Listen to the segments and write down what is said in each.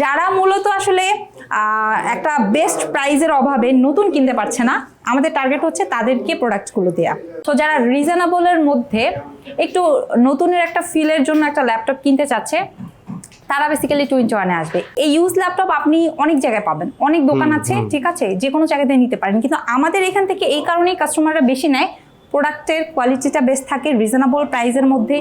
যারা মূলত আসলে একটা বেস্ট প্রাইজের অভাবে নতুন কিনতে পারছে না আমাদের টার্গেট হচ্ছে তাদেরকে প্রোডাক্টগুলো দেয়া। তো যারা রিজনেবলের মধ্যে একটু নতুনের একটা ফিলের জন্য একটা ল্যাপটপ কিনতে চাচ্ছে তারা বেসিক্যালি টোয়েন্টি ওয়ানে আসবে। এই ইউজ ল্যাপটপ আপনি অনেক জায়গায় পাবেন। অনেক দোকান আছে ঠিক আছে? যে কোনো জায়গাতে নিতে পারেন। কিন্তু আমাদের এখান থেকে এই কারণেই কাস্টমাররা বেশি নেয় প্রোডাক্টের কোয়ালিটিটা বেস্ট থাকে রিজনেবল প্রাইসের মধ্যে।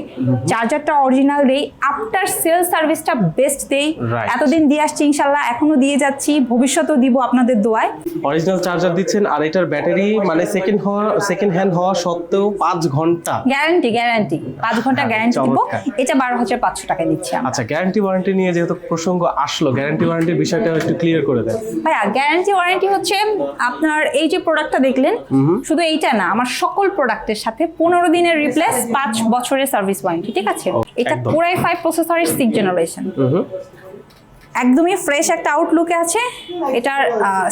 চার্জারটা অরিজিনাল দেই আফটার সেল সার্ভিসটা বেস্ট দেই। এতদিন দিয়ে আসছি ইনশাল্লাহ এখনও দিয়ে যাচ্ছি ভবিষ্যতেও দিব আপনাদের দোয়ায়। অরিজিনাল চার্জার দিচ্ছেন আর এটার ব্যাটারি মানে সেকেন্ড হওয়া সেকেন্ড হ্যান্ড হওয়া সত্ত্বেও পাঁচ ঘণ্টা। গ্যারান্টি গ্যারান্টি পাঁচ ঘণ্টা গ্যারান্টি দিব। এটা বারো হাজার পাঁচশো টাকা দিচ্ছি আমরা। আচ্ছা গ্যারান্টি ওয়ারেন্টি নিয়ে যেহেতু প্রসঙ্গ আসলো গ্যারান্টি ওয়ারেন্টির বিষয়টা একটু ক্লিয়ার করে দেন। ভাইয়া গ্যারান্টি ওয়ারেন্টি হচ্ছে আপনার এই যে প্রোডাক্টটা দেখলেন শুধু এইটা না আমার সকল প্রোডাক্টের সাথে পনেরো দিনের রিপ্লেস পাঁচ বছরের সার্ভিস ওয়ারেন্টি ঠিক আছে? এটা পুরাই ফাইভ প্রসেসরের সিক্স জেনারেশন একদমই ফ্রেশ একটা আউটলুকে আছে। এটার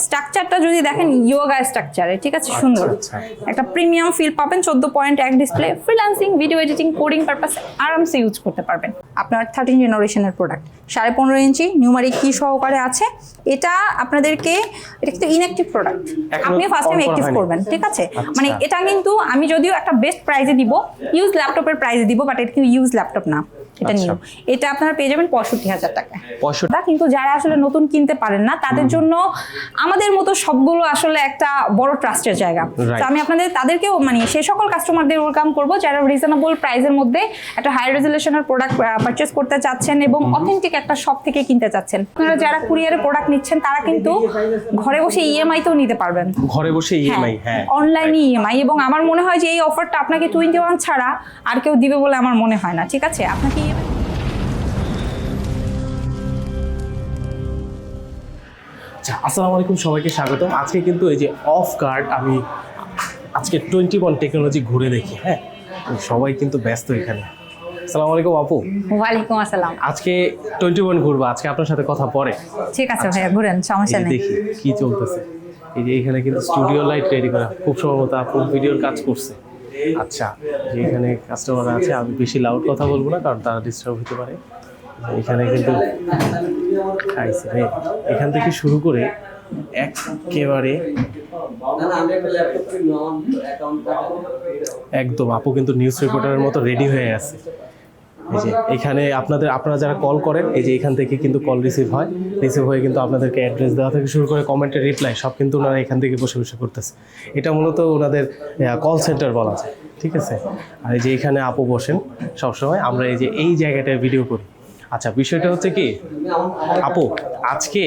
স্ট্রাকচারটা যদি দেখেন ইয়োগা স্ট্রাকচারে ঠিক আছে? সুন্দর। আচ্ছা। একটা প্রিমিয়াম ফিল পাবেন চোদ্দ পয়েন্ট এক display freelancing video editing coding purpose আরামসে ইউজ করতে পারবেন। আপনার থার্টিন জেনারেশনের প্রোডাক্ট সাড়ে পনেরো ইঞ্চি নিউমারিক কি সহকারে আছে। এটা আপনাদেরকে এটা কিন্তু ইনঅ্যাক্টিভ প্রোডাক্ট আপনি ফার্স্ট টাইম অ্যাক্টিভ করবেন ঠিক আছে? আচ্ছা। মানে এটা কিন্তু আমি যদিও একটা বেস্ট প্রাইজে দিব ইউজ ল্যাপটপের প্রাইজে দিব বাট এটা কিন্তু ইউজ ল্যাপটপ না। এটা আচ্ছা। নিউ এটা আপনারা পেয়ে যাবেন পঁয়ষট্টি হাজার টাকা। পঁয়ষট্টি। কিন্তু যারা আসলে নতুন কিনতে পারেন না তাদের জন্য আমাদের মতো সবগুলো আসলে একটা বড় ট্রাস্টের জায়গা। তো আমি আপনাদের তাদেরকেও মানে সেই সকল কাস্টমারদের ওয়েলকাম করব যারা রিজনেবল প্রাইসের মধ্যে একটা হাই রেজুলেশনের প্রোডাক্ট পারচেস করতে চাচ্ছেন এবং অথেন্টিক একটা শপ থেকে কিনতে চাচ্ছেন। আপনারা যারা কুরিয়ারে প্রোডাক্ট নিচ্ছেন তারা কিন্তু ঘরে বসে ইএমআই তেও নিতে পারবেন। ঘরে বসে ইএমআই হ্যাঁ। অনলাইনে ইএমআই এবং আমার মনে হয় যে এই অফারটা আপনাকে টোয়েন্টি ওয়ান ছাড়া আর কেউ দিবে বলে আমার মনে হয় না ঠিক আছে? আপনাকে আচ্ছা আসসালামু আলাইকুম সবাইকে স্বাগতম। আজকে কিন্তু এই যে অফ গার্ড আমি আজকে টোয়েন্টি ওয়ান টেকনোলজি ঘুরে দেখি হ্যাঁ? সবাই কিন্তু ব্যস্ত এখানে। আসসালামু আলাইকুম আপু। ওয়ালাইকুম আসসালাম। আজকে টোয়েন্টি ওয়ান ঘুরবো আজকে আপনার সাথে কথা পরে। ঠিক আছে ভাইয়া ঘুরেন সমস্যা নেই। দেখি কি চলতেছে। এই যে এখানে কিন্তু স্টুডিও লাইট রেডি করা খুব সম্ভবত আপু ভিডিওর কাজ করছে। আচ্ছা এখানে কাস্টমার আছে আমি বেশি লাউড কথা বলব না কারণ তারা ডিস্টার্ব হতে পারে। এখানে কিন্তু এখান থেকে শুরু করে একেবারে একদম, আপু কিন্তু নিউজ রিপোর্টারের মতো রেডি হয়ে আছে। এই যে এখানে আপনাদের, আপনারা যারা কল করেন, এই যে এখান থেকে কিন্তু কল রিসিভ হয়। রিসিভ হয়ে কিন্তু আপনাদেরকে অ্যাড্রেস দেওয়া থেকে, শুরু করে কমেন্টের রিপ্লাই সব কিন্তু ওনারা এখান থেকে বসে বসে করতেছে। এটা মূলত ওনাদের কল সেন্টার বলা যায়, ঠিক আছে? আর এই যে এখানে আপু বসেন সবসময়, আমরা এই যে এই জায়গাটায় ভিডিও করি। আচ্ছা বিষয়টা হচ্ছে কি? আপু, আজকে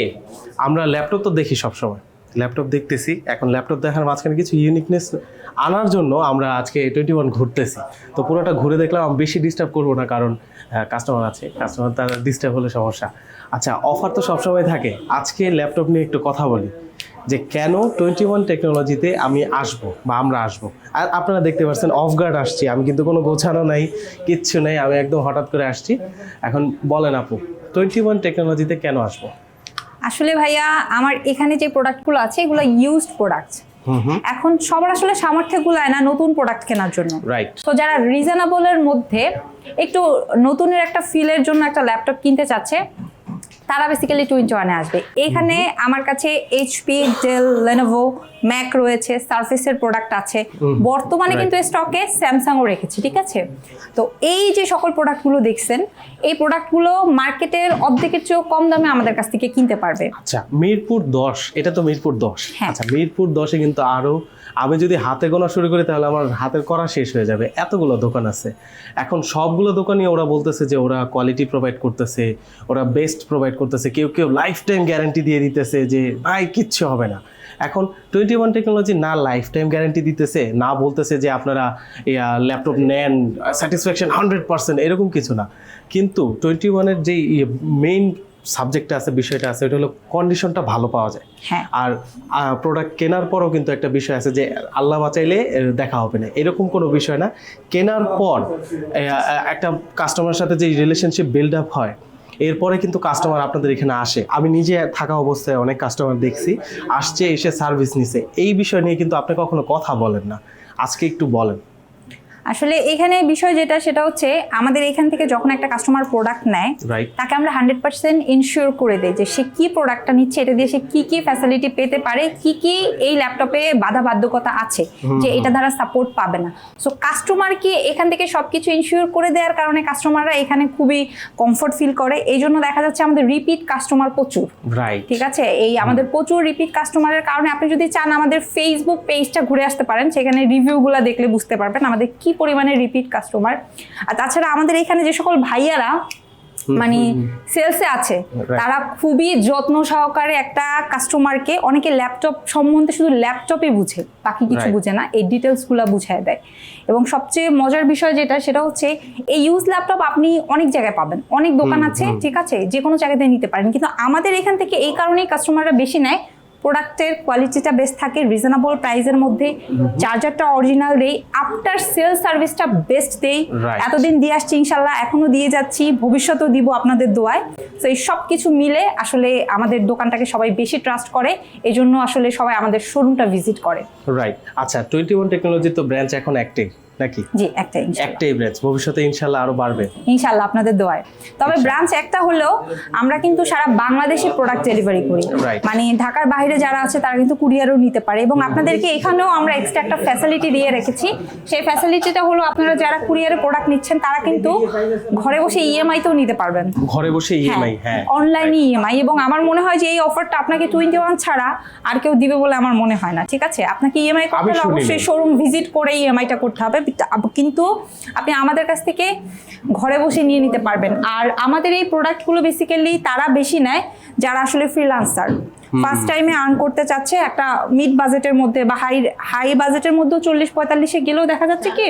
আমরা ল্যাপটপ তো দেখি সবসময়। ল্যাপটপ দেখতেছি, এখন ল্যাপটপ দেখার মাঝখানে কিছু ইউনিকনেস আনার জন্য আমরা আজকে টোয়েন্টি ওয়ান ঘুরতেছি। তো পুরোটা ঘুরে দেখলাম, আমি বেশি ডিস্টার্ব করব না, কারণ কাস্টমার আছে কাস্টমার তার ডিস্টার্ব হলে সমস্যা। আচ্ছা অফার তো সবসময় থাকে। আজকে ল্যাপটপ নিয়ে একটু কথা বলি। যে কেন টোয়েন্টি ওয়ান টেকনোলজিতে আমি আসব বা আমরা আসব? আর আপনারা দেখতে পাচ্ছেন অফ গার্ড আসছি আমি কিন্তু কোনো গোছানো নাই কিচ্ছু নেই আমি একদম হঠাৎ করে আসছি। এখন বলেন আপু টোয়েন্টি ওয়ান টেকনোলজিতে কেন আসব? আসলে ভাইয়া আমার এখানে যে প্রোডাক্টগুলো আছে এগুলো ইউজড প্রোডাক্ট এখন সবার আসলে সামর্থ্য গুলায় না নতুন প্রোডাক্ট কেনার জন্য। রাইট তো যারা রিজনেবলের মধ্যে একটু নতুনের একটা ফিলের জন্য একটা ল্যাপটপ কিনতে চাচ্ছে তারা বেসিক্যালি টু ইঞ্চি ওয়ানে আসবে। এখানে আমার কাছে এইচপি ডেল লেনোভো ম্যাক রয়েছে সার্ফেসের প্রোডাক্ট আছে। বর্তমানে. কিন্তু স্টকে স্যামসাংও রেখেছি ঠিক আছে? তো এই যে সকল প্রোডাক্টগুলো দেখছেন এই প্রোডাক্টগুলো মার্কেটের অর্ধেকের চেয়েও কম দামে আমাদের কাছ থেকে কিনতে পারবে। আচ্ছা মিরপুর দশ এটা তো মিরপুর দশ। হ্যাঁ। আচ্ছা মিরপুর দশে কিন্তু আরও আমি যদি হাতে গোনা শুরু করি তাহলে আমার হাতের করা শেষ হয়ে যাবে। এতগুলো দোকান আছে। এখন সবগুলো দোকানই ওরা বলতেছে যে ওরা কোয়ালিটি প্রোভাইড করতেছে ওরা বেস্ট প্রোভাইড করতেছে। কেউ কেউ লাইফ টাইম গ্যারান্টি দিয়ে দিতেছে যে ভাই কিচ্ছু হবে না। এখন টোয়েন্টি ওয়ান টেকনোলজি না লাইফ টাইম গ্যারান্টি দিতেছে না বলতেছে যে আপনারা ল্যাপটপ নেন স্যাটিসফ্যাকশন হান্ড্রেড পার্সেন্ট এরকম কিছু না। কিন্তু টোয়েন্টি ওয়ানের যে মেইন সাবজেক্টটা আছে বিষয়টা আছে ওটা হলো কন্ডিশনটা ভালো পাওয়া যায়। হ্যাঁ। আর প্রোডাক্ট কেনার পরও কিন্তু একটা বিষয় আছে যে আল্লাহ বাঁচাইলে দেখা হবে না। এরকম কোনো বিষয় না। কেনার পর একটা কাস্টমারের সাথে যে রিলেশনশিপ বিল্ড আপ হয় এরপরে কিন্তু কাস্টমার আপনাদের এখানে আসে। আমি নিজে থাকা অবস্থায় অনেক কাস্টমার দেখছি, আসছে, এসে সার্ভিস নিছে। এই বিষয় নিয়ে কিন্তু আপনি কখনো কথা বলেন না। আজকে একটু বলেন। আসলে এখানে বিষয় যেটা সেটা হচ্ছে আমাদের এখান থেকে যখন একটা কাস্টমার প্রোডাক্ট নেয় তাকে আমরা হান্ড্রেড পার্সেন্ট ইনশিওর করে দেয় যে সে কি প্রোডাক্টটা নিচ্ছে এটা দিয়ে সে কি কি ফ্যাসিলিটি পেতে পারে কি কি এই ল্যাপটপে বাধা বাধ্যকতা আছে যে এটা দ্বারা সাপোর্ট পাবে না। সো কাস্টমারকে এখান থেকে সবকিছু ইনশিওর করে দেওয়ার কারণে কাস্টমাররা এখানে খুবই কমফোর্ট ফিল করে। এই জন্য দেখা যাচ্ছে আমাদের রিপিট কাস্টমার প্রচুর। ঠিক আছে? এই আমাদের প্রচুর রিপিট কাস্টমারের কারণে আপনি যদি চান আমাদের ফেসবুক পেজটা ঘুরে আসতে পারেন সেখানে রিভিউগুলো দেখলে বুঝতে পারবেন আমাদের কি পরিমাণে রিপিট কাস্টমার আর তাছাড়া আমাদের এখানে যে সকল ভাইয়ারা মানে সেলসে আছে তারা খুবই যত্ন সহকারে একটা কাস্টমারকে অনেকে ল্যাপটপ সম্বন্ধে শুধু ল্যাপটপই বুঝে বাকি কিছু বুঝে না এই ডিটেলসগুলো বুঝায় দেয়। এবং সবচেয়ে মজার বিষয় যেটা সেটা হচ্ছে এই ইউজ ল্যাপটপ আপনি অনেক জায়গায় পাবেন অনেক দোকান আছে ঠিক আছে যে কোনো জায়গাতে নিতে পারেন। কিন্তু আমাদের এখান থেকে এই কারণেই কাস্টমাররা বেশি নেয় প্রোডাক্টের কোয়ালিটিটা বেশ থাকে রিজনেবল প্রাইসের মধ্যে। চার্জারটা অরিজিনাল দেই আফটার সেল সার্ভিসটা বেস্ট দেই। এতদিন দিয়ে আসছি ইনশাল্লাহ এখনও দিয়ে যাচ্ছি ভবিষ্যতেও দিব আপনাদের দোয়ায়। তো এই সব কিছু মিলে আসলে আমাদের দোকানটাকে সবাই বেশি ট্রাস্ট করে এই জন্য আসলে সবাই আমাদের শোরুমটা ভিজিট করে। রাইট আচ্ছা টোয়েন্টি ওয়ান টেকনোলজির তো ব্রাঞ্চ এখন একটাই নাকি? জি একটা ইনশাল্লাহ। একটাই ব্রাঞ্চ ভবিষ্যতে ইনশাল্লাহ আরও বাড়বে। ইনশাল্লাহ আপনাদের দোয়ায়। তবে ব্রাঞ্চ একটা হলেও আমরা কিন্তু সারা বাংলাদেশে প্রোডাক্ট ডেলিভারি করি। মানে ঢাকার বাইরে যারা আছে তারা কিন্তু কুরিয়ারও নিতে পারে এবং আপনাদেরকে এখানেও আমরা এক্সট্রা একটা ফ্যাসিলিটি দিয়ে রেখেছি। সেই ফ্যাসিলিটিটা হলো আপনারা যারা কুরিয়ারে প্রোডাক্ট নিচ্ছেন তারা কিন্তু ঘরে বসে ইএমআই তেও নিতে পারবেন। ঘরে বসে ইএমআই হ্যাঁ। অনলাইনে ইএমআই এবং আমার মনে হয় যে এই অফারটা আপনাকে টোয়েন্টি ওয়ান ছাড়া আর কেউ দিবে বলে আমার মনে হয় না ঠিক আছে? আপনাকে ইএমআই করতে অবশ্যই শোরুম ভিজিট করে ইএমআইটা করতে হবে। কিন্তু আপনি আমাদের কাছ থেকে ঘরে বসে নিয়ে নিতে পারবেন। আর আমাদের এই প্রোডাক্টগুলো বেসিক্যালি তারা বেশি নেয় যারা আসলে ফ্রিলান্সার ফার্স্ট টাইমে আর্ন করতে চাচ্ছে একটা মিড বাজেটের মধ্যে বা হাই হাই বাজেটের মধ্যেও চল্লিশ পঁয়তাল্লিশে গেলেও দেখা যাচ্ছে কি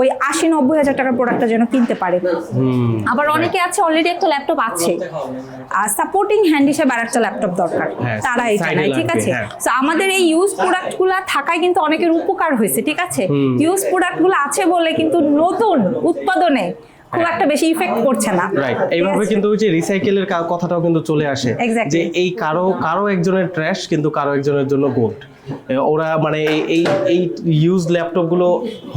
ওই আশি নব্বই হাজার টাকার প্রোডাক্টটা যেন কিনতে পারে। আবার অনেকে আছে অলরেডি একটা ল্যাপটপ আছে। আর সাপোর্টিং হ্যান্ড হিসেবে আর একটা ল্যাপটপ দরকার। হ্যাঁ, তারা এটা নেয় ঠিক আছে? হ্যাঁ। তো আমাদের এই ইউজ প্রোডাক্টগুলো থাকায় কিন্তু অনেকের উপকার হয়েছে ঠিক আছে? ইউজ প্রোডাক্টগুলো আছে বলে কিন্তু নতুন উৎপাদনে খুব একটা বেশি ইফেক্ট করছে না। রাইট এইভাবে কিন্তু ওই যে রিসাইকেলের কথাটাও কিন্তু চলে আসে যে এই কারও কারও একজনের ট্র্যাশ কিন্তু কারও একজনের জন্য গোল্ড ওরা মানে এই- এই ইউজ ল্যাপটপগুলো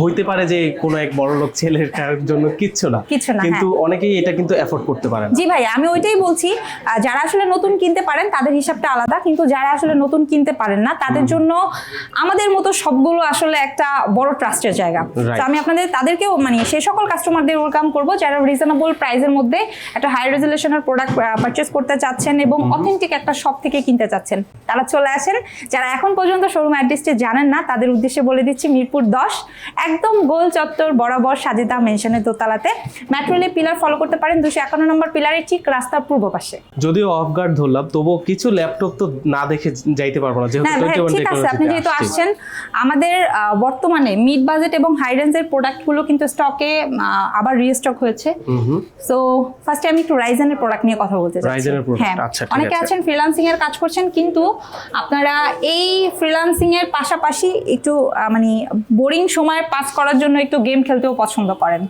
হইতে পারে যে কোনো এক বড় লোক ছেলের জন্য কিচ্ছু না। কিন্তু অনেকেই এটা কিন্তু এফোর্ড করতে পারে না। জি ভাই আমি ওইটাই বলছি যারা আসলে নতুন কিনতে পারেন তাদের হিসাবটা আলাদা কিন্তু যারা আসলে নতুন কিনতে পারেন না তাদের জন্য আমাদের মতো সবগুলো আসলে একটা বড় ট্রাস্টের জায়গা. তো আমি আপনাদের তাদেরকেও মানে সে সকল কাস্টমারদের ওয়েলকাম করব যারা রিজনেবল প্রাইসের মধ্যে একটা হাই রেজুলেশনের প্রোডাক্ট পারচেস করতে চাচ্ছেন এবং অথেন্টিক একটা শপ থেকে কিনতে চাচ্ছেন। তারা চলে আসেন যারা এখন পর্যন্ত শোরুম অ্যাড্রেসটি জানেন না তাদের উদ্দেশ্যে বলে দিচ্ছি মিরপুর দশ একদম গোল চত্বর বরাবর সাজেদা মেনশনের দোতলাতে। ম্যাট্রোলে পিলার ফলো করতে পারেন দুশো একান্ন নম্বর পিলারের ঠিক রাস্তার পূর্ব পাশে। যদিও অফ গার্ড ধরলাম তবুও কিছু ল্যাপটপ তো না দেখে যাইতে পারব না যেহেতু না ভাই 21 ঠিক আছে আপনি যেহেতু আসছেন আমাদের বর্তমানে মিড বাজেট এবং হাই রেঞ্জের প্রোডাক্টগুলো কিন্তু স্টকে আবার রিস্টক হয়েছে। সো ফার্স্টে আমি একটু রাইজেনের প্রোডাক্ট নিয়ে কথা বলতে এর product, হ্যাঁ আচ্ছা, অনেকে আছেন ফ্রিল্যান্সিং এর কাজ করছেন কিন্তু আপনারা এই ফ্রিল্যান্সিং এর পাশাপাশি একটু মানে বোরিং সময় পাস করার জন্য একটু গেম খেলতেও পছন্দ করেন।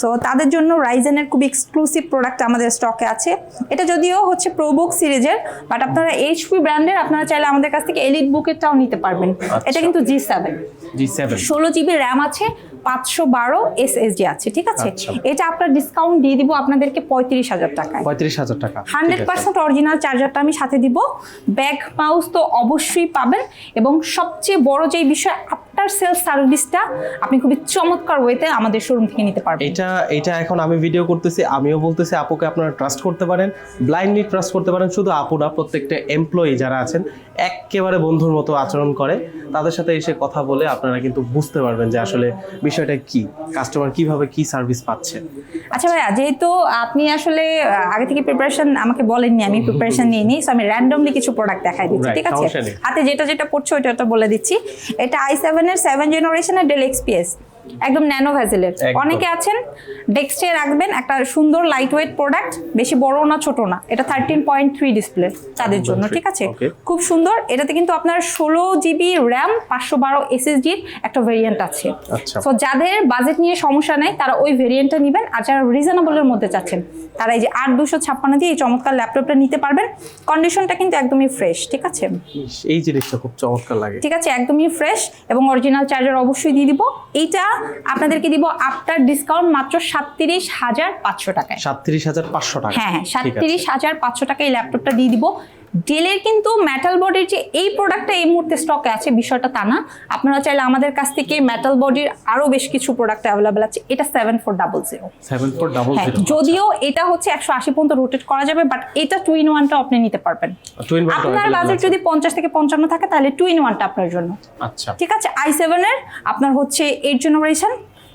সো তাদের জন্য রাইজেনের খুব এক্সক্লুসিভ প্রোডাক্ট আমাদের স্টকে আছে। এটা যদিও হচ্ছে প্রোবুক সিরিজের বাট আপনারা এইচপি ব্র্যান্ডের আপনারা চাইলে আমাদের কাছ থেকে এলিট বুকেরটাও নিতে পারবেন। এটা কিন্তু জি সেভেন জি সেভেন ষোলো জিবি র্যাম আছে পাঁচশো বারো এসএসডি আছে ঠিক আছে? আচ্ছা। এটা আপনার ডিসকাউন্ট দিয়ে দিব আপনাদেরকে পঁয়ত্রিশ হাজার টাকায়। পঁয়ত্রিশ হাজার টাকা। হান্ড্রেড পার্সেন্ট অরিজিনাল চার্জারটা আমি সাথে দিব। ব্যাক মাউস তো অবশ্যই পাবেন এবং সবচেয়ে বড় যে বিষয় আফটার সেল সার্ভিসটা আপনি খুবই চমৎকার ওয়েতে আমাদের শোরুম থেকে নিতে পারবেন। এটা এটা এখন আমি ভিডিও করতেছি আমিও বলতেছি আপুকে আপনারা ট্রাস্ট করতে পারেন ব্লাইন্ডলি ট্রাস্ট করতে পারেন শুধু আপুরা প্রত্যেকটা এমপ্লয়ি যারা আছেন একেবারে বন্ধুর মতো আচরণ করে তাদের সাথে এসে কথা বলে আপনারা কিন্তু বুঝতে পারবেন যে আসলে বিষয়টা কি? কাস্টমার কীভাবে কি সার্ভিস পাচ্ছে? আচ্ছা ভাইয়া যেহেতু আপনি আসলে আগে থেকে প্রিপারেশন আমাকে বলেননি আমি প্রিপারেশন নিয়ে নিই সো আমি র্যান্ডমলি কিছু প্রোডাক্ট দেখাই দিচ্ছি ঠিক আছে? হাতে যেটা যেটা পড়ছে ওইটা বলে দিচ্ছি। এটা আই সেভেন এর সেভেন জেনারেশনের ডেল এক্সপিএস একদম ন্যানো ভ্যাজেলের অনেকে আছেন ডেস্কে রাখবেন একটা সুন্দর লাইট ওয়েট প্রোডাক্ট বেশি বড় না ছোট না। এটা থার্টিন পয়েন্ট থ্রি ডিসপ্লে তাদের জন্য ঠিক। আছে? খুব সুন্দর। এটাতে কিন্তু আপনার ষোলো জিবি র্যাম পাঁচশো বারো এসএসডির একটা ভেরিয়েন্ট আছে। আচ্ছা। সো যাদের বাজেট নিয়ে সমস্যা নেই তারা ওই ভেরিয়েন্টটা নেবেন। আর যারা রিজনেবলের মধ্যে চাচ্ছেন তারা এই যে আট দুশো ছাপ্পান্ন দিয়ে এই চমৎকার ল্যাপটপটা নিতে পারবেন। কন্ডিশনটা কিন্তু একদমই ফ্রেশ ঠিক আছে? এই জিনিসটা খুব চমৎকার লাগে। ঠিক আছে একদমই ফ্রেশ এবং অরিজিনাল চার্জার অবশ্যই দিয়ে দিব। এইটা আপনাদেরকে দিব আফটার ডিসকাউন্ট মাত্র সাতত্রিশ হাজার পাঁচশো টাকায়। সাতত্রিশ হাজার পাঁচশো টাকা। হ্যাঁ হ্যাঁ সাতত্রিশ হাজার পাঁচশো টাকায় এই ল্যাপটপটা দিয়ে দিব। ডেলের কিন্তু মেটাল বডির যে এই প্রোডাক্টটা এই মুহূর্তে স্টকে আছে বিষয়টা তা না। আপনারা চাইলে আমাদের কাছ থেকে মেটাল বডির আরও বেশ কিছু প্রোডাক্ট অ্যাভেলেবেল আছে। এটা সেভেন ফোর ডাবল জিরো যদিও এটা হচ্ছে একশো আশি পর্যন্ত রোটেট করা যাবে বাট এটা টু ইন ওয়ানটা আপনি নিতে পারবেন। আপনার বাজেট যদি পঞ্চাশ থেকে পঞ্চান্ন থাকে তাহলে টু ইন ওয়ানটা আপনার জন্য। আচ্ছা। ঠিক আছে আই সেভেনের আপনার হচ্ছে এইট জেনারেশন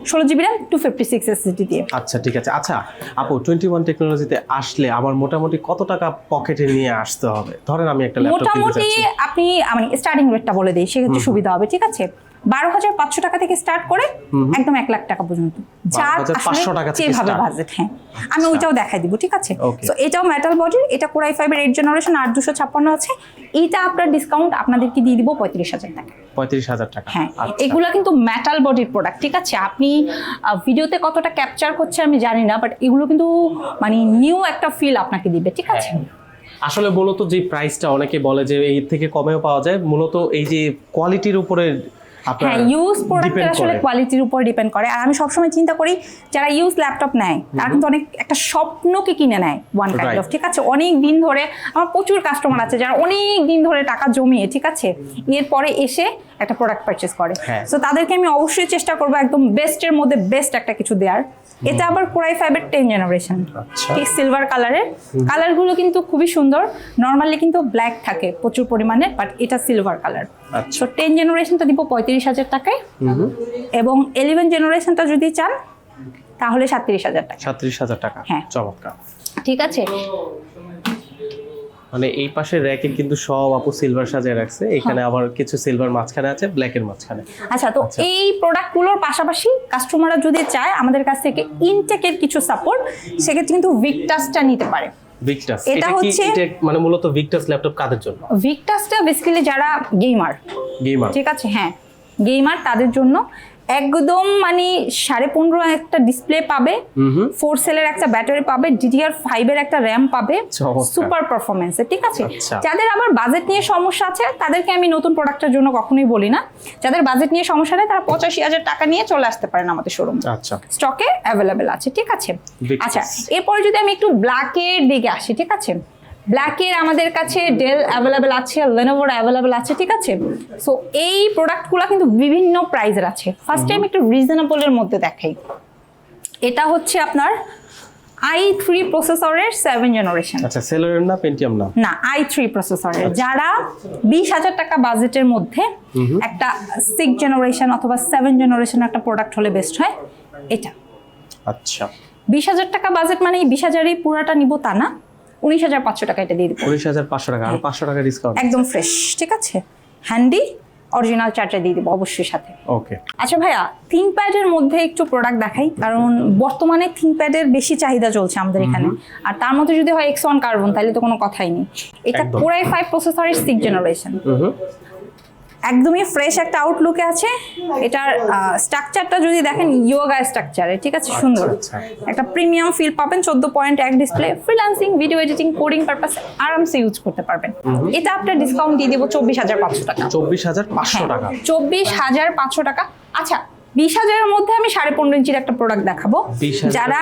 ষোলো GB RAM two fifty six SSD দিয়ে। আচ্ছা ঠিক আছে। আচ্ছা আপু টোয়েন্টি ওয়ান টেকনোলজিতে আসলে আমার মোটামুটি কত টাকা পকেটে নিয়ে আসতে হবে? ধরেন আমি একটা ল্যাপটপ কিনতে মোটামুটি চাচ্ছি। আপনি মানে স্টার্টিং রেটটা বলে দিই সেক্ষেত্রে সুবিধা হবে ঠিক আছে? বারো হাজার পাঁচশো টাকা থেকে স্টার্ট করে একদম এক লাখ টাকা পর্যন্ত। যার 12,500 টাকা যেভাবে বাজেট হ্যাঁ। আমি আচ্ছা। ওইটাও দেখাই দিব ঠিক আছে? তো এটাও মেটাল বডির এটা কোরাই ফাইভের এইট জেনারেশন আট দুশো ছাপ্পান্ন আছে। এইটা আপনার ডিসকাউন্ট আপনাদেরকে দিয়ে দিব পঁয়ত্রিশ হাজার টাকা। পঁয়ত্রিশ হাজার টাকা। হ্যাঁ আচ্ছা। এগুলো কিন্তু মেটাল বডির প্রোডাক্ট ঠিক আছে? আপনি ভিডিওতে কতটা ক্যাপচার করছে আমি জানি না বাট এগুলো কিন্তু মানে নিউ একটা ফিল আপনাকে দিবে ঠিক আছে? হ্যাঁ। আসলে মূলত যে প্রাইসটা অনেকে বলে যে এর থেকে কমেও পাওয়া যায় মূলত এই যে কোয়ালিটির উপরে হ্যাঁ ইউজ প্রোডাক্টের আসলে কোয়ালিটির উপর ডিপেন্ড করে। আর আমি সবসময় চিন্তা করি যারা ইউজ ল্যাপটপ নেয় তারা কিন্তু অনেক একটা স্বপ্নকে কিনে নেয় ওয়ান কাইন্ড অফ ঠিক আছে? অনেক দিন ধরে আমার প্রচুর কাস্টমার আছে যারা অনেক দিন ধরে টাকা জমিয়ে ঠিক আছে? এরপরে এসে একটা প্রোডাক্ট পারচেস করে। হ্যাঁ। সো তাদেরকে আমি অবশ্যই চেষ্টা করব একদম বেস্টের মধ্যে বেস্ট একটা কিছু দেওয়ার এটা আবার কোরাই ফাইভের টেন জেনারেশন। ঠিক সিলভার কালারের কালারগুলো কিন্তু খুবই সুন্দর। নর্মালি কিন্তু ব্ল্যাক থাকে প্রচুর পরিমাণে বাট এটা সিলভার কালার সো টেন জেনারেশনটা দিব পঁয়ত্রিশ হাজার টাকায়। এবং ইলেভেন জেনারেশনটা যদি চান তাহলে সাতত্রিশ হাজার টাকা। সাতত্রিশ হাজার টাকা। হ্যাঁ। চমৎকার। ঠিক আছে? মানে এই পাশে র্যাকে কিন্তু সব আপু সিলভার সাজিয়ে রাখছে। এখানে আবার কিছু সিলভার মাঝখানে আছে ব্ল্যাকের মাঝখানে। আচ্ছা তো আচ্ছা। এই প্রোডাক্টগুলোর পাশাপাশি কাস্টমাররা যদি চায় আমাদের কাছ থেকে ইনটেকের কিছু সাপোর্ট সেক্ষেত্রে কিন্তু ভিকটাসটা নিতে পারে। ভিক্টাস এটা হচ্ছে- মানে মূলত ভিক্টাস ল্যাপটপ কাদের জন্য? ভিকটাসটা বেসিক্যালি যারা গেমার গেমার ঠিক আছে? হ্যাঁ। গেমার তাদের জন্য একদম মানে সাড়ে পনেরো একটা ডিসপ্লে পাবে ফোর সেলের একটা ব্যাটারি পাবে ডিডিআর ফাইভের একটা র্যাম পাবে। সুপার পারফরমেন্সে ঠিক আছে? আচ্ছা। যাদের আবার বাজেট নিয়ে সমস্যা আছে তাদেরকে আমি নতুন প্রোডাক্টের জন্য কখনোই বলি না। যাদের বাজেট নিয়ে সমস্যা নেই তারা পঁচাশি হাজার টাকা নিয়ে চলে আসতে পারেন আমাদের শোরুম স্টকে অ্যাভেলেবেল আছে ঠিক আছে? আচ্ছা. এরপরে যদি আমি একটু ব্ল্যাকের দিকে আসি ঠিক আছে? ব্ল্যাকের আমাদের কাছে ডেল অ্যাভেলেবেল আছে লেনোভোর অ্যাভেলেবেল আছে ঠিক আছে? সো এই প্রোডাক্টগুলো কিন্তু বিভিন্ন প্রাইজের আছে। ফার্স্ট টাইম একটু রিজনেবলের মধ্যে দেখাই। এটা হচ্ছে আপনার আই থ্রি প্রসেসরের সেভেন জেনারেশন আচ্ছা সেলারের না পেন্টিয়াম না? না আই থ্রি প্রসেসরের যারা বিশ হাজার টাকা বাজেটের মধ্যে একটা সিক্স জেনারেশন অথবা সেভেন জেনারেশন একটা প্রোডাক্ট হলে বেস্ট হয় এটা। আচ্ছা। বিশ হাজার টাকা বাজেট মানে বিশ হাজারই পুরাটা নিব তা না। উনিশ হাজার পাঁচশো টাকা এটা দিয়ে দিব। উনিশ হাজার পাঁচশো টাকা আর পাঁচশো টাকা ডিসকাউন্ট একদম ফ্রেশ ঠিক আছে? হ্যান্ডি অরিজিনাল চার্জার দিয়ে দিব অবশ্যই সাথে। ওকে আচ্ছা ভাইয়া থিঙ্কপ্যাডের মধ্যে একটু প্রোডাক্ট দেখাই কারণ বর্তমানে থিঙ্কপ্যাডের বেশি চাহিদা চলছে আমাদের এখানে। আর তার মধ্যে যদি হয় এক্স ওয়ান কার্বন তাহলে তো কোনো কথাই নেই। এটা। কোরাই ফাইভ প্রসেসরের সিক্স জেনারেশন একদমই ফ্রেশ একটা আউটলুকে আছে। এটার স্ট্রাকচারটা যদি দেখেন ইয়োগা স্ট্রাকচারে ঠিক আছে? সুন্দর। আচ্ছা। একটা প্রিমিয়াম ফিল পাবেন চোদ্দ পয়েন্ট এক display freelancing video editing coding purpose আরামসে ইউজ করতে পারবেন। এটা আপনার ডিসকাউন্ট দিয়ে দেবো চব্বিশ হাজার পাঁচশো টাকা। চব্বিশ হাজার পাঁচশো টাকা। চব্বিশ হাজার পাঁচশো টাকা। আচ্ছা বিশ হাজারের মধ্যে আমি সাড়ে পনেরো ইঞ্চির একটা প্রোডাক্ট দেখাবো। যারা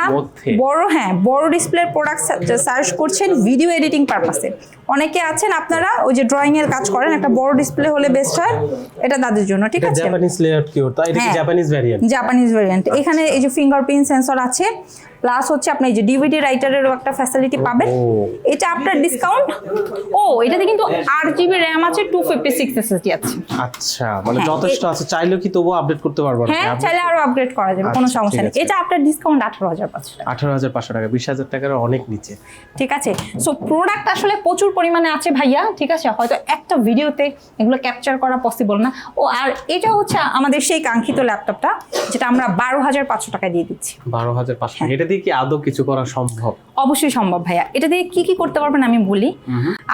বড় হ্যাঁ বড় ডিসপ্লের প্রোডাক্ট সার্চ করছেন ভিডিও এডিটিং পারপাসে অনেকে আছেন আপনারা ওই যে ড্রয়িং এর কাজ করেন একটা বড় ডিসপ্লে হলে বেস্ট হয় এটা তাদের জন্য ঠিক আছে? জাপানিজ লেআউট কিওর তাই এটা। জাপানিজ ভ্যারিয়েন্ট জাপানিজ ভেরিয়েন্ট এখানে এই যে ফিঙ্গারপ্রিন্ট সেন্সর আছে প্লাস হচ্ছে আপনি যে ডিভিডি রাইটারেরও একটা ফ্যাসিলিটি পাবেন। এটা আপনার ডিসকাউন্ট ও এটাতে কিন্তু আট জিবি র্যাম আছে টু ফিফটি সিক্স এসএসডি আছে। আচ্ছা মানে হ্যাঁ, যথেষ্ট আছে। চাইলেও কি তবুও আপডেট করতে পারব হ্যাঁ চাইলে আরও আপগ্রেড করা যাবে কোনো আচ্ছা, সমস্যা নেই। এটা আপনার ডিসকাউন্ট আঠারো হাজার পাঁচশো টাকা। আঠারো হাজার পাঁচশো টাকা বিশ হাজার টাকার অনেক নিচে। ঠিক আছে। সো প্রোডাক্ট আসলে প্রচুর পরিমাণে আছে ভাইয়া ঠিক আছে? হয়তো একটা ভিডিওতে এগুলো ক্যাপচার করা পসিবল না। ও আর এটা হচ্ছে আমাদের সেই কাঙ্ক্ষিত ল্যাপটপটা যেটা আমরা বারো হাজার পাঁচশো টাকায় দিয়ে দিচ্ছি। বারো হাজার পাঁচশো হ্যাঁ। টাকা এটা দিয়ে কি আদৌ কিছু করা সম্ভব? অবশ্যই সম্ভব ভাইয়া। এটা দিয়ে কি কি করতে পারবেন আমি বলি।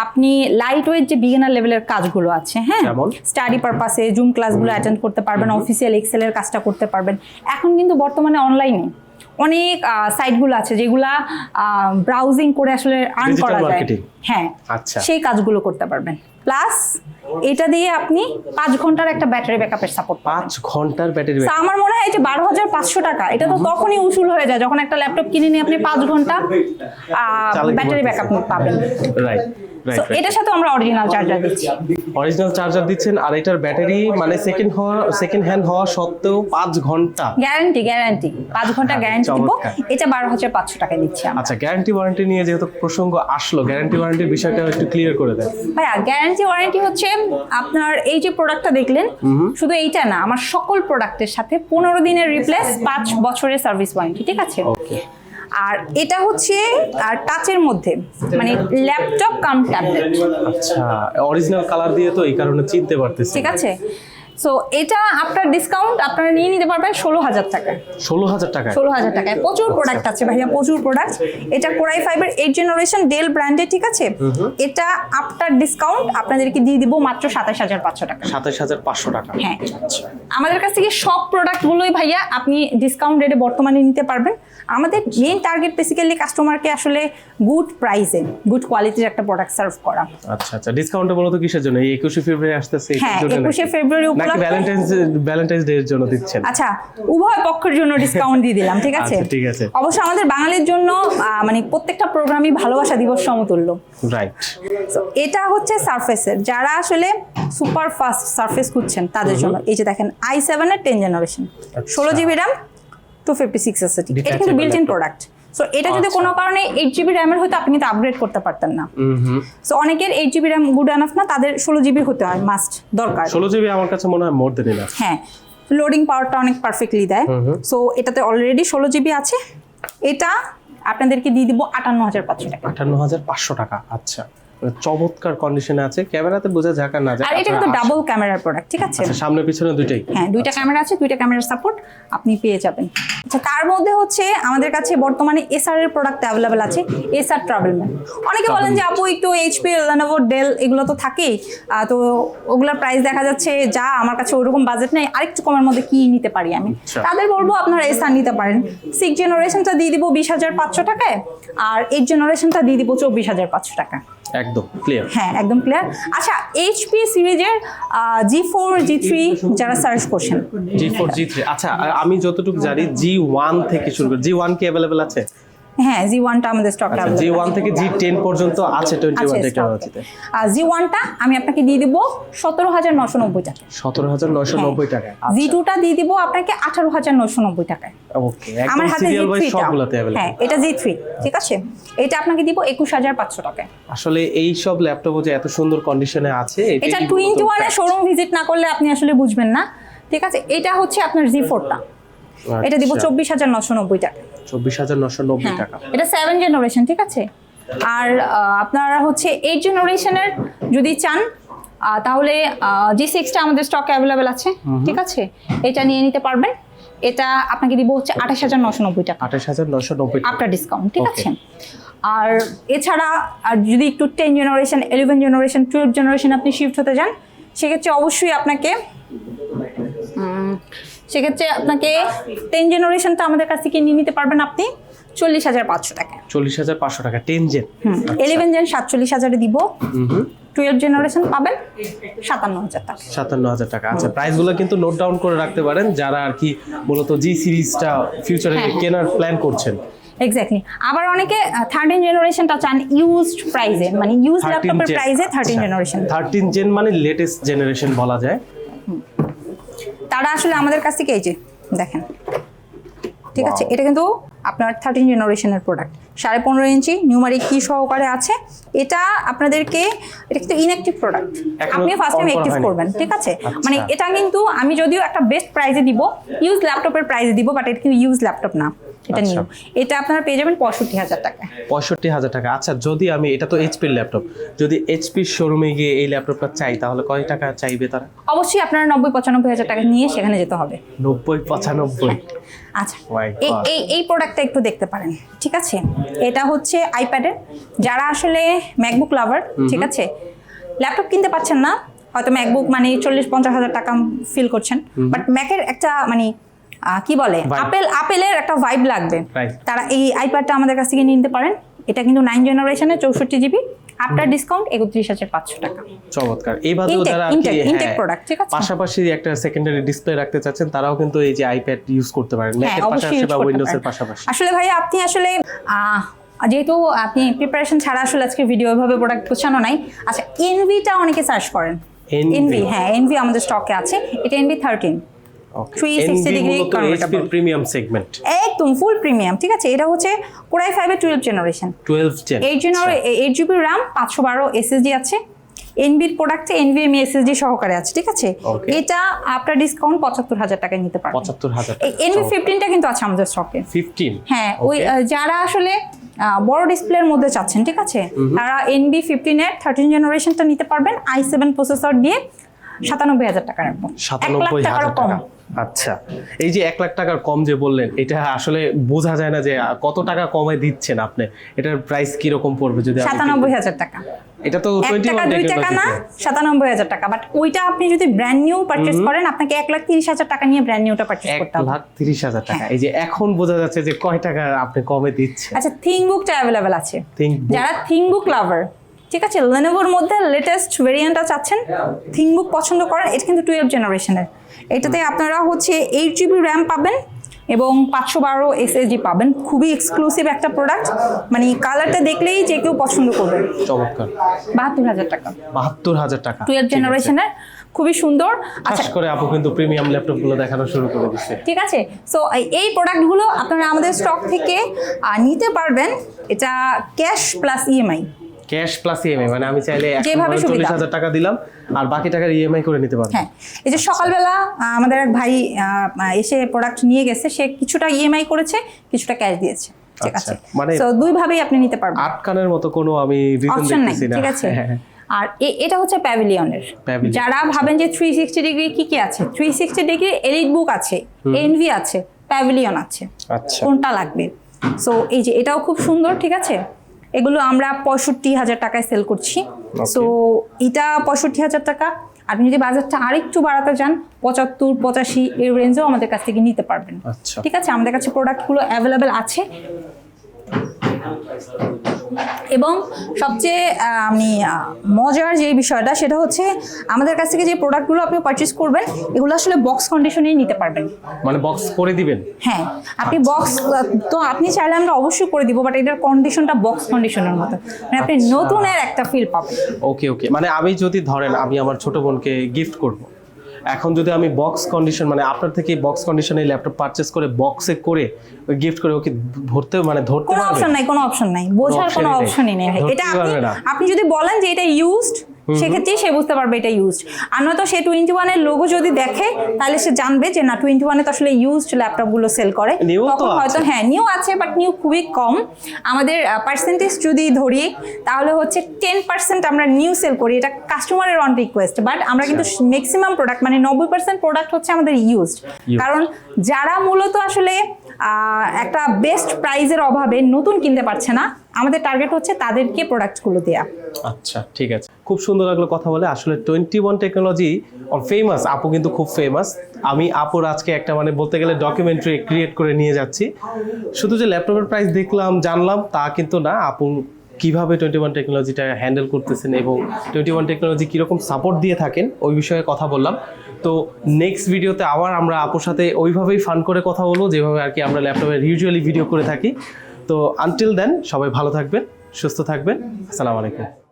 আপনি লাইট ওয়েট যে বিগিনার লেভেলের কাজগুলো আছে হ্যাঁ? স্টাডি পারপাসে জুম ক্লাসগুলো অ্যাটেন্ড করতে পারবেন অফিসিয়াল এক্সেলের কাজটা করতে পারবেন। এখন কিন্তু বর্তমানে অনলাইনে অনেক সাইটগুলো আছে যেগুলা ব্রাউজিং করে আসলে আর্ন করা যায়। হ্যাঁ। আচ্ছা। সেই কাজগুলো করতে পারবেন। প্লাস এটা দিয়ে আপনি পাঁচ ঘণ্টার একটা ব্যাটারি ব্যাকআপের সাপোর্ট পাঁচ ঘণ্টার ব্যাটারি আমার মনে হয় যে বারো হাজার পাঁচশো টাকা এটা তো তখনই উসুল হয়ে যায় যখন একটা ল্যাপটপ কিনে নিয়ে আপনি পাঁচ ঘণ্টা ব্যাটারি ব্যাকআপ পাবেন। রাইট এটার সাথে আমরা অরিজিনাল চার্জার দিচ্ছি। অরিজিনাল চার্জার দিচ্ছেন আর এটার ব্যাটারি মানে সেকেন্ড হওয়া সেকেন্ড হ্যান্ড হওয়া সত্ত্বেও পাঁচ ঘণ্টা। গ্যারান্টি গ্যারান্টি পাঁচ ঘণ্টা গ্যারান্টি দিব। এটা বারো হাজার পাঁচশো টাকা দিচ্ছি আমরা। আচ্ছা গ্যারান্টি ওয়ারেন্টি নিয়ে যেহেতু প্রসঙ্গ আসলো গ্যারান্টি ওয়ারেন্টির বিষয়টা একটু ক্লিয়ার করে দেন। ভাইয়া গ্যারান্টি ওয়ারেন্টি হচ্ছে আপনার এই যে প্রোডাক্টটা দেখলেন শুধু এইটা না আমার সকল প্রোডাক্টের সাথে পনেরো দিনের রিপ্লেস পাঁচ বছরের সার্ভিস ওয়ারেন্টি ঠিক আছে? আর এটা হচ্ছে আর টাচের মধ্যে মানে ল্যাপটপ কাম ট্যাবলেট আচ্ছা অরিজিনাল কালার দিয়ে তো এই কারণে চিনতে পারতেছি। ঠিক আছে? সো এটা আপনার ডিসকাউন্ট আপনারা নিয়ে নিতে পারবেন ষোলো হাজার টাকায় ষোলো হাজার টাকা? ষোলো হাজার টাকায়। প্রচুর প্রোডাক্ট আছে ভাইয়া প্রচুর প্রোডাক্ট এটা core i fibre eight generation Dell ব্র্যান্ডের ঠিক আছে? এটা আফটার ডিসকাউন্ট আপনাদেরকে দিয়ে দিব মাত্র সাতাশ হাজার পাঁচশো টাকা। সাতাশ হাজার পাঁচশো টাকা। হ্যাঁ। আমাদের কাছ থেকে সব প্রোডাক্টগুলোই ভাইয়া আপনি ডিসকাউন্ট রেটে বর্তমানে নিতে পারবেন। আমাদের মেইন টার্গেট বেসিক্যালি কাস্টমারকে আসলে গুড প্রাইসে গুড কোয়ালিটির একটা প্রোডাক্ট সার্ভ করা। আচ্ছা আচ্ছা। ডিসকাউন্টে বলতো কিসের জন্য? এই একুশে ফেব্রুয়ারি আসতেছে হ্যাঁ, জন্য 21শে নাকি? ফেব্রুয়ারি নাকি ভ্যালেন্টাইন্স ভ্যালেন্টাইন্স ডে এর জন্য দিচ্ছেন। আচ্ছা উভয় পক্ষের জন্য ডিসকাউন্ট দিয়ে দিলাম ঠিক আছে? আচ্ছা, ঠিক আছে। অবশ্য আমাদের বাঙালির জন্য মানে প্রত্যেকটা প্রোগ্রামই ভালোবাসা দিবস সমতুল্য। রাইট এটা হচ্ছে সারফেসের যারা আসলে সুপার ফাস্ট সারফেস খুঁজছেন তাদের জন্য। এই যে দেখেন আই সেভেনের টেন জেনারেশন ষোলো GB RAM two fifty six SSD এটা কিন্তু বিল্ট ইন প্রোডাক্ট সো এটা যদি আচ্ছা। কোনো কারণে এইট জিবি র্যামের হতো আপনি কিন্তু আপগ্রেড করতে পারতেন না। সো অনেকের eight GB RAM good enough না তাদের ষোলো জিবি হতে হয় মাস্ট দরকার। ষোলো জিবি আমার কাছে মনে হয় মোর দেন হ্যাঁ লোডিং পাওয়ারটা অনেক পারফেক্টলি দেয়। সো এটাতে অলরেডি ষোলো জিবি আছে। এটা আপনাদেরকে দিয়ে দিব আটান্ন হাজার পাঁচশো টাকা। আটান্ন হাজার পাঁচশো টাকা আচ্ছা। চমৎকার কন্ডিশনে আছে। ক্যামেরাতে বোঝা যাক আর না যাক আর এটা কিন্তু ডাবল ক্যামেরার প্রোডাক্ট ঠিক আছে? আচ্ছা সামনে পিছনে দুইটাই। হ্যাঁ দুইটা ক্যামেরা আছে দুইটা ক্যামেরার সাপোর্ট আপনি পেয়ে যাবেন। আচ্ছা তার মধ্যে হচ্ছে আমাদের কাছে বর্তমানে এসআর এর প্রোডাক্ট অ্যাভেলেবেল আছে এসআর ট্রাভেল ম্যান অনেকে বলেন যে আপু একটু এইচপি লেনোভো ডেল এগুলো তো থাকেই। তো ওগুলোর প্রাইস দেখা যাচ্ছে যা আমার কাছে ওরকম বাজেট নেই আরেকটু কমের মধ্যে কি নিতে পারি আমি। আচ্ছা। তাদের বলব আপনারা এসআর নিতে পারেন। সিক্স জেনারেশনটা দিয়ে দিব বিশ হাজার পাঁচশো টাকায় আর এইট জেনারেশনটা দিয়ে দিব চব্বিশ হাজার পাঁচশো টাকা। একদম ক্লিয়ার হ্যাঁ একদম ক্লিয়ার আচ্ছা এইচপি সিরিজের জি ফোর জি থ্রি যারা সার্চ করছেন। জি ফোর জি থ্রি আচ্ছা আমি যতটুকু জানি জি ওয়ান থেকে শুরু করে জি ওয়ান কি অ্যাভেলেবেল আছে? হ্যাঁ জি ওয়ানটা আমাদের স্টক জি ওয়ান থেকে জি টেন পর্যন্ত আছে টোয়েন্টি ওয়ান টেকনোলজিতে আর জি ওয়ানটা আমি আপনাকে দিয়ে দিব সতেরো হাজার নশো নব্বই টাকা সতেরো হাজার নয়শো নব্বই টাকা জি টুটা দিয়ে দিব আপনাকে আঠারো হাজার নশো নব্বই টাকায়। ওকে আমার হাতে জি থ্রিটা হ্যাঁ এটা জি থ্রি ঠিক আছে? এটা আপনাকে দিব একুশ হাজার পাঁচশো টাকায়। আসলে এই সব ল্যাপটপও যে এত সুন্দর কন্ডিশনে আছে এটা টোয়েন্টি নতুন ওয়ানে শোরুম ভিজিট না করলে আপনি আসলে বুঝবেন না। ঠিক আছে? এটা হচ্ছে আপনার জি ফোরটা এটা দিব আচ্ছা, চব্বিশ হাজার নশো নব্বই টাকা। চব্বিশ হাজার নশো নব্বই হ্যাঁ টাকা। এটা সেভেন জেনারেশন ঠিক আছে? আর আপনারা হচ্ছে এইট জেনারেশনের যদি চান তাহলে জি সিক্সটা আমাদের স্টক অ্যাভেলেবেল আছে ঠিক আছে? এটা নিয়ে নিতে পারবেন। এটা আপনাকে দিব হচ্ছে আঠাশ হাজার নশো নব্বই টাকা। আঠাশ হাজার নশো নব্বই টাকা। আফটার ডিসকাউন্ট ঠিক আছে? আর এছাড়া আর যদি একটু ten generation eleven generation twelve generation আপনি শিফট হতে যান সেক্ষেত্রে অবশ্যই আপনাকে সেক্ষেত্রে আপনাকে টেন জেনারেশনটা আমাদের কাছ থেকে নিয়ে নিতে পারবেন আপনি চল্লিশ হাজার পাঁচশো টাকা। চল্লিশ হাজার পাঁচশো টাকা টেন জেন ইলেভেন জেন সাতচল্লিশ হাজারে দিব। টুয়েলভ জেনারেশন পাবেন সাতান্ন হাজার টাকা। সাতান্ন হাজার টাকা আচ্ছা। প্রাইসগুলো কিন্তু নোট ডাউন করে রাখতে পারেন যারা আর কি মূলত জি সিরিজটা ফিউচারে। কেনার প্ল্যান করছেন। এক্স্যাক্টলি আবার অনেকে থার্টিন জেনারেশনটা চান ইউজড প্রাইজে মানে ইউজ ল্যাপটপের প্রাইজে থার্টিন জেনারেশন থার্টিন জেন মানে লেটেস্ট জেনারেশন বলা যায়। তারা আসলে আমাদের কাছ থেকে এই যে দেখেন। ঠিক আছে এটা কিন্তু আপনার থার্টিন জেনারেশনের প্রোডাক্ট সাড়ে পনেরো ইঞ্চি নিউমারি কি সহকারে আছে। এটা আপনাদেরকে এটা কিন্তু ইনঅ্যাক্টিভ প্রোডাক্ট আপনি ফার্স্ট টাইম অ্যাক্টিভ করবেন ঠিক আছে? আচ্ছা। মানে এটা কিন্তু আমি যদিও একটা বেস্ট প্রাইজে দিব ইউজ ল্যাপটপের প্রাইজে দিব বাট এটা কিন্তু ইউজ ল্যাপটপ না। এটা আচ্ছা। নিউ এটা আপনারা পেয়ে যাবেন পঁয়ষট্টি হাজার টাকা। পঁয়ষট্টি হাজার টাকা। আচ্ছা যদি আমি এটা তো এইচপির ল্যাপটপ যদি এইচপির শোরুমে গিয়ে এই ল্যাপটপটা চাই তাহলে কয় টাকা চাইবে তারা? অবশ্যই আপনারা নব্বই পঁচানব্বই হাজার টাকা নিয়ে সেখানে যেতে হবে। নব্বই পঁচানব্বই? আচ্ছা। এই এই প্রোডাক্টটা একটু দেখতে পারেন ঠিক আছে? এটা হচ্ছে আইপ্যাডের যারা আসলে ম্যাকবুক লাভার ঠিক আছে? ল্যাপটপ কিনতে পারছেন না হয়তো ম্যাকবুক মানে চল্লিশ পঞ্চাশ হাজার টাকা ফিল করছেন। বাট ম্যাকের একটা মানে কি বলে? আপেল আপেলের একটা ভাইব লাগবে। তারা এই আইপ্যাডটা আমাদের কাছ থেকে নিতে পারেন। এটা কিন্তু নাইন জেনারেশনের চৌষট্টি জিবি আপনার ডিসকাউন্ট একত্রিশ হাজার পাঁচশো টাকা। চমৎকার। এই যারা আর কি, intake, intake হ্যাঁ, ঠিক আছে? পাশাপাশি একটা সেকেন্ডারি ডিসপ্লে রাখতে চাচ্ছেন তারাও কিন্তু এই যে আইপ্যাড ইউজ করতে পারেন ম্যাকের পাশাপাশি বা উইন্ডোজের পাশাপাশি। আসলে ভাই আপনি আসলে যেহেতু আপনি প্রিপারেশন ছাড়া আসলে আজকে ভিডিও এভাবে প্রোডাক্ট গোছানো নাই আচ্ছা এনভিটা অনেকে সার্চ করেন। এনভি হ্যাঁ এনভি আমাদের স্টকে আছে। এটা Envy thirteen 360 degree convertible। Premium segment একদম ফুল প্রিমিয়াম ঠিক আছে? এটা হচ্ছে core i generation 12 gen eight genre eight GB RAM পাঁচশো বারো এসএসডি আছে। এনবির প্রোডাক্টে এনভিএমই এসএসডি সহকারে আছে ঠিক আছে? এটা আপনার ডিসকাউন্ট পঁচাত্তর হাজার টাকায় নিতে পারবেন। পঁচাত্তর হাজার এনভি ফিফটিনটা কিন্তু আছে আমাদের স্টকে ফিফটিন হ্যাঁ ওই যারা আসলে বড় ডিসপ্লের মধ্যে চাচ্ছেন ঠিক আছে? তারা এনবি ফিফটিন এর থার্টিন জেনারেশনটা নিতে পারবেন। আই সেভেন প্রসেসর দিয়ে সাতানব্বই হাজার টাকা রাখব এক লাখ সাতানব্বই হাজার টাকা। আচ্ছা এই যে এক লাখ টাকার কম যে বললেন এটা আসলে বোঝা যায় না যে কত টাকা কমে দিচ্ছেন আপনি। এটার প্রাইস কি রকম পড়বে যদি সাতানব্বই হাজার টাকা। এটা তো টাকা দুই টাকা না সাতানব্বই হাজার টাকা। বাট ওইটা আপনি যদি ব্র্যান্ড নিউ পারচেস করেন আপনাকে এক লাখ তিরিশ হাজার টাকা নিয়ে ব্র্যান্ড নিউটা পারচেস করতে হবে। লাখ তিরিশ হাজার টাকা। হ্যাঁ। এই যে এখন বোঝা যাচ্ছে যে কয় টাকা আপনি কমে দিচ্ছেন। আচ্ছা থিংবুকটা অ্যাভেলেবেল আছে। যারা থিংবুক লাভার ঠিক আছে? লেনোভোর মধ্যে লেটেস্ট ভেরিয়েন্টটা চাচ্ছেন থিংবুক পছন্দ করেন এটা কিন্তু টুয়েলভ জেনারেশনের এটাতে আপনারা হচ্ছে এইট জিবি র্যাম পাবেন এবং পাঁচশো বারো এসএসজি পাবেন। খুবই এক্সক্লুসিভ একটা প্রোডাক্ট মানে কালারটা দেখলেই যে কেউ পছন্দ করবে। চমৎকার। বাহাত্তর হাজার টাকা। বাহাত্তর হাজার টাকা। টুয়েলভ জেনারেশনের খুবই সুন্দর। আচ্ছা। করে আপু কিন্তু প্রিমিয়াম ল্যাপটপগুলো দেখানো শুরু করে দিচ্ছে। ঠিক আছে। সো এই প্রোডাক্টগুলো আপনারা আমাদের স্টক থেকে নিতে পারবেন। এটা cash plus EMI cash plus EMI মানে আমি চাইলে যেভাবে সুবিধা। টাকা দিলাম আর বাকি টাকার ইএমআই করে নিতে পারব। হ্যাঁ এই যে সকালবেলা আমাদের এক ভাই এসে প্রোডাক্ট নিয়ে গেছে সে কিছুটা ইএমআই করেছে কিছুটা ক্যাশ দিয়েছে। ঠিক আচ্ছা, আছে। মানে- সো দুই ভাবেই আপনি নিতে পারবেন। আটকানের মতো কোনো আমি রিজন দেখতেছি না। ঠিক আছে। হ্যাঁ, হ্যাঁ। আর এটা হচ্ছে প্যাভিলিয়নের যারা ভাবেন যে থ্রি সিক্সটি ডিগ্রি কি কি আছে? Three sixty degree elite book আছে এনভি আছে প্যাভিলিয়ন আছে। আচ্ছা। কোনটা লাগবে? সো এই যে এটাও খুব সুন্দর ঠিক আছে? এগুলো আমরা পঁয়ষট্টি হাজার টাকায় সেল করছি। সো এটা পঁয়ষট্টি হাজার টাকা। আপনি যদি বাজারটা আরেকটু বাড়াতে চান পঁচাত্তর পঁচাশি এর রেঞ্জেও আমাদের কাছ থেকে নিতে পারবেন। আচ্ছা। ঠিক আছে? আমাদের কাছে প্রোডাক্টগুলো অ্যাভেলেবেল আছে। এবং সবচেয়ে আমি মজার যে বিষয়টা সেটা হচ্ছে আমাদের কাছ থেকে যে প্রোডাক্টগুলো আপনি পারচেস করবেন এগুলো আসলে বক্স কন্ডিশনেই নিতে পারবেন। মানে বক্স করে দিবেন? হ্যাঁ আপনি বক্স তো আপনি চাইলে আমরা অবশ্যই করে দিব বাট এটার কন্ডিশনটা বক্স কন্ডিশনের মতো। মানে আপনি আচ্ছা। নতুনের একটা ফিল পাবেন। ওকে ওকে মানে আমি যদি ধরেন আমি আমার ছোট বোনকে গিফট করব। এখন যদি আমি বক্স কন্ডিশন মানে আপনার থেকে বক্স কন্ডিশনে ল্যাপটপ পারচেস করে বক্সে করে গিফট করে ওকে ধরতে মানে ধরতে কোনো অপশন নাই কোনো অপশন নাই। বোঝার কোনো নেই। অপশনই নেই এটা আপনি আপনি যদি বলেন যে এটা ইউজড সেক্ষেত্রেই সে বুঝতে পারবে এটা ইউজড আর নয়তো সে টোয়েন্টি ওয়ানের লোগো যদি দেখে তাহলে সে জানবে যে না টোয়েন্টি ওয়ানে তো আসলে ইউজড ল্যাপটপগুলো সেল করে। তখন হয়তো হ্যাঁ নিউ আছে বাট নিউ খুবই কম। আমাদের পার্সেন্টেজ যদি ধরি তাহলে হচ্ছে টেন পার্সেন্ট আমরা নিউ সেল করি। এটা কাস্টমারের অন রিকোয়েস্ট বাট আমরা কিন্তু ম্যাক্সিমাম প্রোডাক্ট মানে নব্বই পার্সেন্ট প্রোডাক্ট হচ্ছে আমাদের ইউজড কারণ যারা মূলত আসলে একটা বেস্ট প্রাইজের অভাবে নতুন কিনতে পারছে না আমাদের টার্গেট হচ্ছে তাদেরকে প্রোডাক্টগুলো দেয়া। আচ্ছা ঠিক আছে। খুব সুন্দর লাগল কথা বলে। আসলে twenty one technology or famous আপু কিন্তু খুব ফেমাস আমি আপুর আজকে একটা মানে বলতে গেলে ডকুমেন্টারি ক্রিয়েট করে নিয়ে যাচ্ছি। শুধু যে ল্যাপটপের প্রাইস দেখলাম, জানলাম, তা কিন্তু না। আপু কীভাবে টোয়েন্টি ওয়ান টেকনোলজিটা হ্যান্ডেল করতেছেন এবং টোয়েন্টি ওয়ান টেকনোলজি কীরকম সাপোর্ট দিয়ে থাকেন, ওই বিষয়ে কথা বললাম। তো নেক্সট ভিডিওতে আবার আমরা আপুর সাথে ওইভাবেই ফান করে কথা বলব, যেভাবে আর কি আমরা ল্যাপটপের ইউজুয়ালি ভিডিও করে থাকি। তো আনটিল দেন সবাই ভালো থাকবেন, সুস্থ থাকবেন। আসসালামু আলাইকুম।